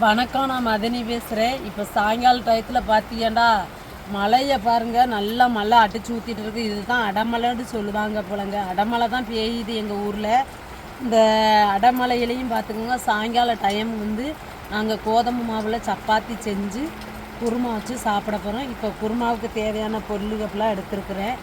வணக்கம் நான் மதனி பேசுகிறேன் இப்போ சாயங்கால டயத்தில் பார்த்தீங்கடா மழையை பாருங்கள் நல்லா மழை அடிச்சு ஊற்றிட்டு இருக்கு. இதுதான் அடமலைன்னு சொல்லுவாங்க போலங்க. அடமலை தான் பெய்யுது எங்கள் ஊரில். இந்த அடமலையிலையும் பார்த்துக்கோங்க சாயங்கால டைம் வந்து நாங்கள் கோதுமை மாவில் சப்பாத்தி செஞ்சு குருமா வச்சு சாப்பிட போகிறோம் இப்போ குருமாவுக்கு தேவையான பொருளுகள்லாம் எடுத்துருக்குறேன்.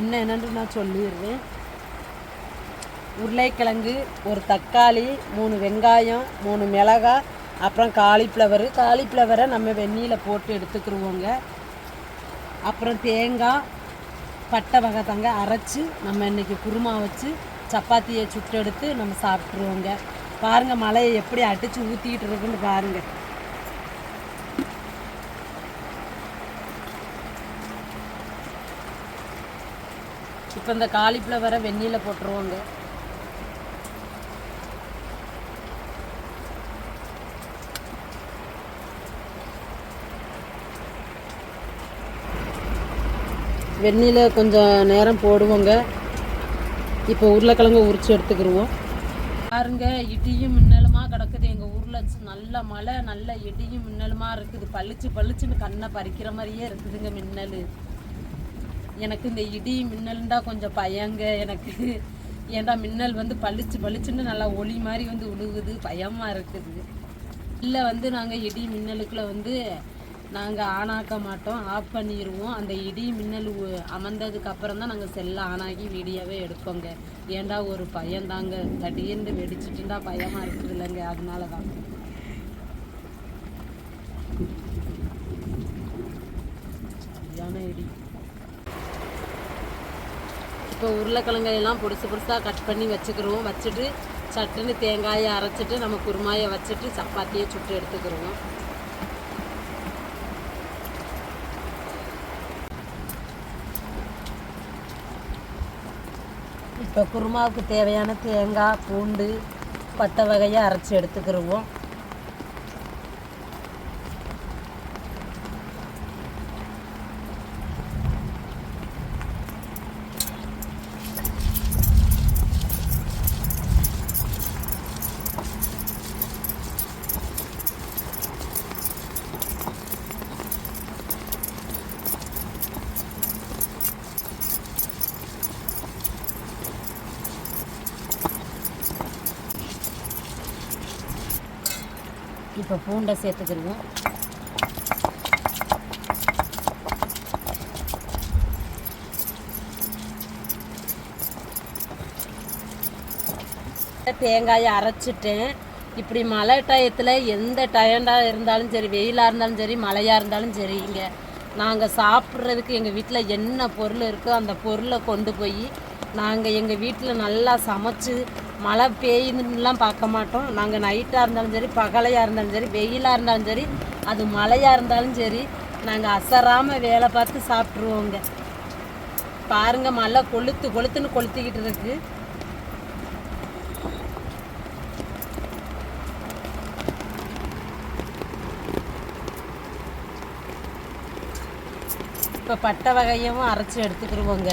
என்ன என்னன்னு நான் சொல்லிடுறேன். உருளைக்கிழங்கு ஒரு தக்காளி மூணு வெங்காயம் மூணு மிளகாய் அப்புறம் காலிஃப்ளவரு காலிஃப்ளவரை நம்ம வெந்நீரில் போட்டு எடுத்துக்கிருவோங்க. அப்புறம் தேங்காய் பட்டை வகை தங்க அரைச்சி நம்ம இன்னைக்கு குருமா வச்சு சப்பாத்தியை சுட்டு எடுத்து நம்ம சாப்பிட்ருவோங்க பாருங்கள் மலையை எப்படி அடித்து ஊற்றிக்கிட்டு இருக்குன்னு பாருங்கள் இப்போ இந்த காலிஃப்ளவரை வெந்நீரில் போட்டுருவோங்க. வெந்நில கொஞ்சம் நேரம் போடுவோங்க. இப்போ உருளைக்கிழங்கு உரிச்சு எடுத்துக்கிருவோம். பாருங்க இடியும் மின்னலுமாக கிடக்குது. எங்கள் ஊரில் நல்ல மழை நல்ல இடியும் மின்னலுமா இருக்குது. பளிச்சு பளிச்சுன்னு கண்ணை பறிக்கிற மாதிரியே இருக்குதுங்க மின்னல். எனக்கு இந்த இடி மின்னல்ண்டா கொஞ்சம் பயங்க. எனக்கு ஏன்டா மின்னல் வந்து பளிச்சு பளிச்சுன்னு நல்லா ஒளி மாதிரி வந்து உழுகுது பயமாக இருக்குது. இல்லை வந்து நாங்கள் இடி மின்னலுக்குள்ள வந்து நாங்கள் ஆன் ஆக்க மாட்டோம் ஆஃப் பண்ணிடுவோம் அந்த இடி மின்னல் அமர்ந்ததுக்கு அப்புறம் தான் நாங்கள் செல்லை ஆகி வீடியோவே எடுப்போங்க. ஏண்டா ஒரு பயந்தாங்க திடீர்னு வெடிச்சிட்டுண்டா பயமாக இருக்குது இல்லைங்க அதனால தான் சரியான இடி. இப்போ உருளைக்கிழங்கையெல்லாம் எல்லாம் பொடிசாக கட் பண்ணி வச்சுக்கிறோம். வச்சுட்டு சட்டுன்னு தேங்காயை அரைச்சிட்டு நம்ம குருமாயை வச்சுட்டு சப்பாத்தியை சுட்டு எடுத்துக்கிருவோம் இப்போ குருமாவுக்கு தேவையான தேங்காய் பூண்டு பட்டை வகையை அரைச்சி எடுத்துக்கிடுவோம் இப்போ பூண்டை சேர்த்துக்கிருவோம் தேங்காயை அரைச்சிட்டேன். இப்படி மழை டயத்தில் எந்த டயண்டாக இருந்தாலும் சரி வெயிலாக இருந்தாலும் சரி மழையாக இருந்தாலும் சரி இங்கே நாங்கள் சாப்பிட்றதுக்கு எங்கள் வீட்டில் என்ன பொருள் இருக்கோ அந்த பொருளை கொண்டு போய் நாங்கள் எங்கள் வீட்டில் நல்லா சமைச்சு மழை பெய்யுதுன்னுலாம் பார்க்க மாட்டோம். நாங்கள் நைட்டாக இருந்தாலும் சரி பகலையாக இருந்தாலும் சரி வெயிலாக இருந்தாலும் சரி அது மழையாக இருந்தாலும் சரி நாங்கள் அசராமல் வேலை பார்த்து சாப்பிட்ருவோங்க பாருங்கள் மழை கொளுத்து கொளுத்துன்னு கொளுத்திக்கிட்டு இருக்கு. இப்போ பட்டை வகையும் அரைச்சி எடுத்துக்கிடுவோங்க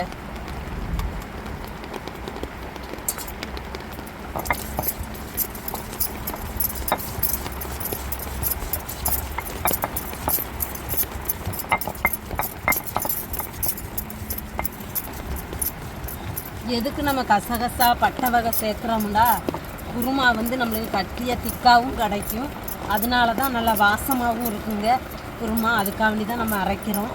எதுக்கு நம்ம கசகசா பட்டை வகை சேர்க்குறோம்னா குருமா வந்து நம்மளுக்கு கட்டிய திக்காவும் கிடைக்கும். அதனால தான் நல்லா வாசமாகவும் இருக்குங்க. குருமா அதுக்காண்டி தான் நம்ம அரைக்கிறோம்.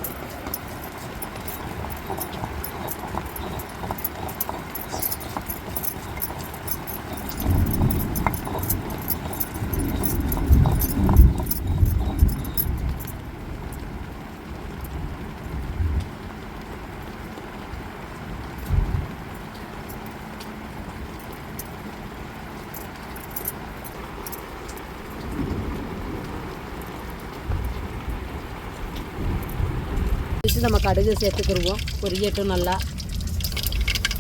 வச்சு நம்ம கடுகு சேர்த்துக்கிருவோம். பொரியட்டும் நல்லா.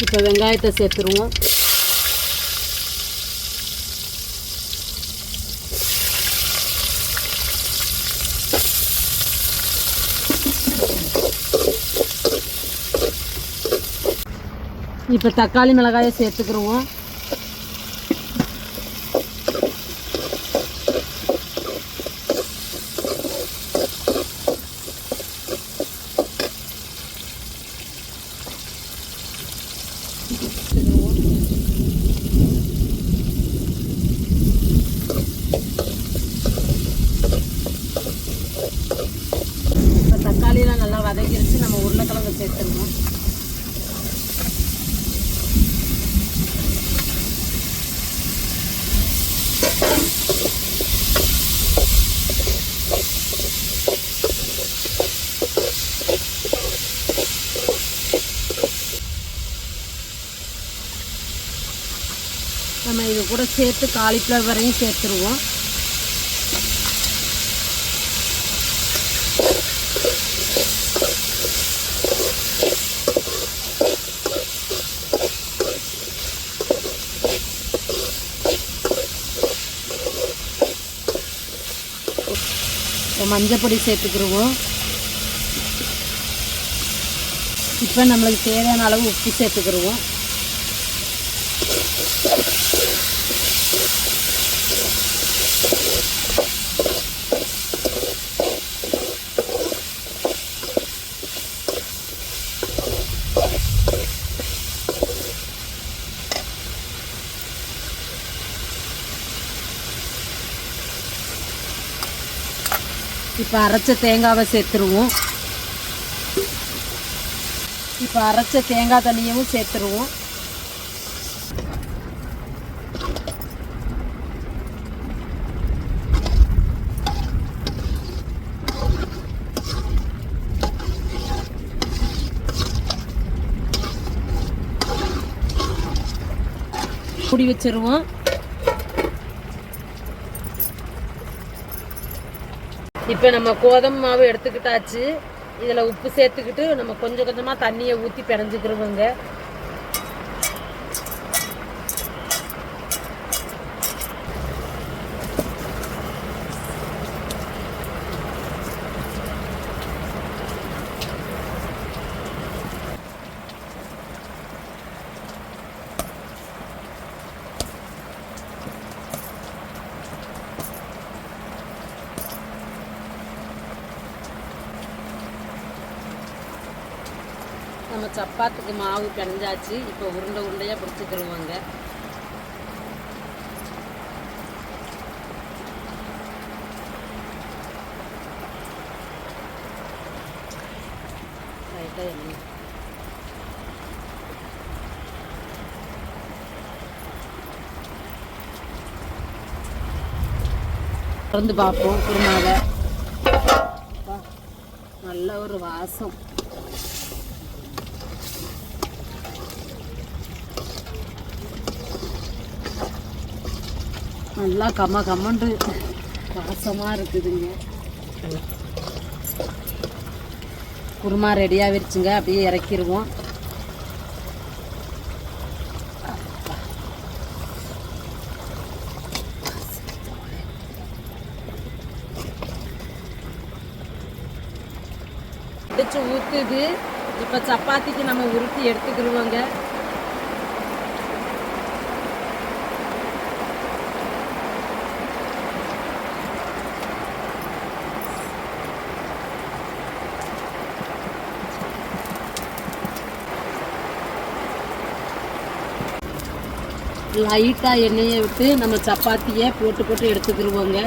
இப்போ வெங்காயத்தை சேர்த்துருவோம். இப்போ தக்காளி மிளகாயை வதங்கிருச்சு நம்ம உருளைக்கிழங்கு சேர்த்துருவோம் நம்ம இது கூட சேர்த்து காலிஃப்ளவரையும் சேர்த்துருவோம். மஞ்சள் பொடி சேர்த்துக்கிடுவோம் இப்போ நம்மளுக்கு தேவையான அளவு உப்பு சேர்த்துக்கிடுவோம் இப்போ அரைச்ச தேங்காவை சேர்த்துருவோம். இப்போ அரைச்ச தேங்காய் தண்ணியவும் சேர்த்துருவோம். குடி வச்சிருவோம். இப்போ நம்ம கோதுமை மாவு எடுத்துக்கிட்டாச்சு. இதில் உப்பு சேர்த்துக்கிட்டு நம்ம கொஞ்சம் கொஞ்சமாக தண்ணியை ஊற்றி பிணைஞ்சிக்கிறவங்க நம்ம சப்பாத்துக்கு மாவு பிணைஞ்சாச்சு இப்போ உருண்டை உருண்டையாக பிடிச்சி தருவாங்க. ரைட்டாக என்ன திறந்து பார்ப்போம் குருமாவை. நல்ல ஒரு வாசம். நல்லா கம்ம கம்மன்று வாசமாக இருக்குதுங்க. குருமா ரெடியாகிருச்சுங்க அப்படியே இறக்கிடுவோம் அடிச்சு ஊற்றுது இப்போ சப்பாத்திக்கு நம்ம உருட்டி எடுத்துக்கிடுவோங்க லைட்டாக எண்ணெயை விட்டு நம்ம சப்பாத்தியை போட்டு போட்டு எடுத்துக்கிடுவோங்க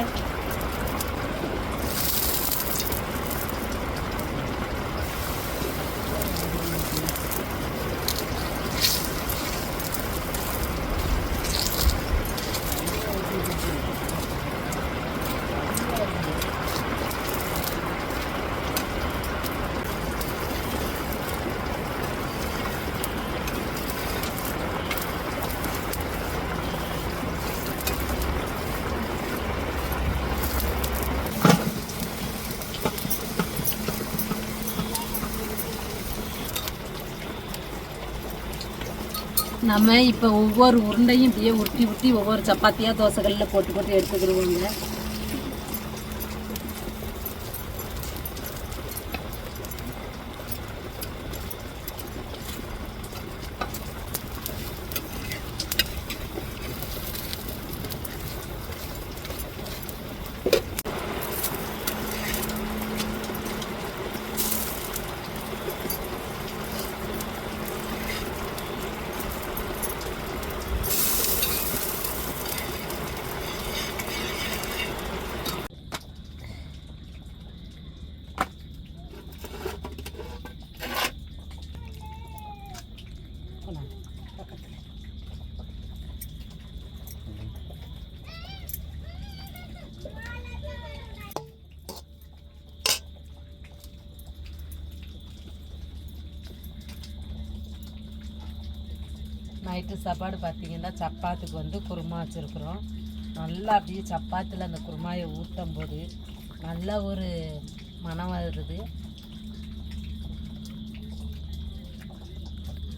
நம்ம இப்போ ஒவ்வொரு உருண்டையும் இப்படியே உருட்டி உருட்டி ஒவ்வொரு சப்பாத்தியாக தோசைகளில் போட்டு போட்டு எடுத்துக்கிடுவோங்க. நைட்டு சாப்பாடு பார்த்தீங்கன்னா சப்பாத்துக்கு வந்து குருமா வச்சுருக்குறோம். நல்லா அப்படியே சப்பாத்தில் அந்த குருமாயை ஊற்றும் போது நல்ல ஒரு மனம் வருது.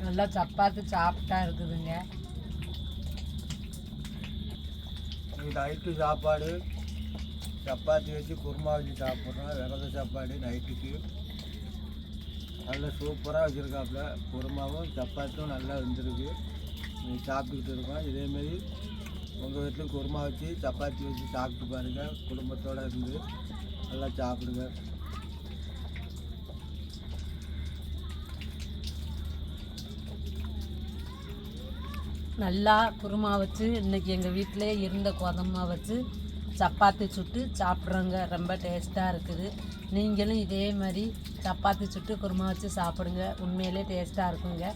நல்லா சப்பாத்தி சாப்பிட்டா இருக்குதுங்க. நைட்டு சாப்பாடு சப்பாத்தி வச்சு குருமா வச்சு சாப்பிட்றோம். விரத சாப்பாடு நைட்டுக்கு. நல்லா சூப்பராக வச்சுருக்காப்புல. குருமாவும் சப்பாத்தியும் நல்லா வெந்திருக்கு. சாப்பிட்டுக்கிட்டு இருக்கோம். இதேமாரி உங்கள் வீட்டில் குருமா வச்சு சப்பாத்தி வச்சு சாப்பிட்டு பாருங்கள் குடும்பத்தோடு இருந்து நல்லா சாப்பிடுங்க. நல்லா குருமா வச்சு இன்றைக்கி எங்கள் வீட்டிலே இருந்த கோதமா வச்சு சப்பாத்தி சுட்டு சாப்பிட்றோங்க. ரொம்ப டேஸ்ட்டாக இருக்குது. நீங்களும் இதே மாதிரி சப்பாத்தி சுட்டு குருமா வச்சு சாப்பிடுங்க. உண்மையிலே டேஸ்ட்டாக இருக்குங்க.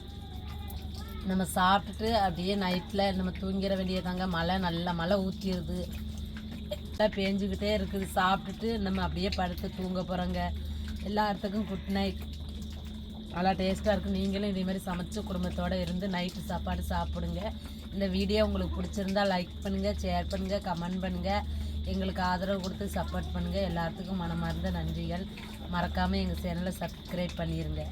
நம்ம சாப்பிட்டுட்டு அப்படியே நைட்டில் நம்ம தூங்கிட வேண்டியதாங்க மழை நல்லா மழை ஊற்றிடுது எல்லாம் பேஞ்சுக்கிட்டே இருக்குது. சாப்பிட்டுட்டு நம்ம அப்படியே படுத்து தூங்க போகிறோங்க எல்லாத்துக்கும் குட் நைட் நல்லா டேஸ்ட்டாக இருக்கும். நீங்களும் இதேமாதிரி சமைச்சு குடும்பத்தோடு இருந்து நைட்டு சாப்பாடு சாப்பிடுங்க. இந்த வீடியோ உங்களுக்கு பிடிச்சிருந்தா லைக் பண்ணுங்கள் ஷேர் பண்ணுங்கள் கமெண்ட் பண்ணுங்கள் எங்களுக்கு ஆதரவு கொடுத்து சப்போர்ட் பண்ணுங்கள் எல்லாத்துக்கும் மனமார்ந்த நன்றிகள். மறக்காமல் எங்கள் சேனலை சப்ஸ்கிரைப் பண்ணிடுங்க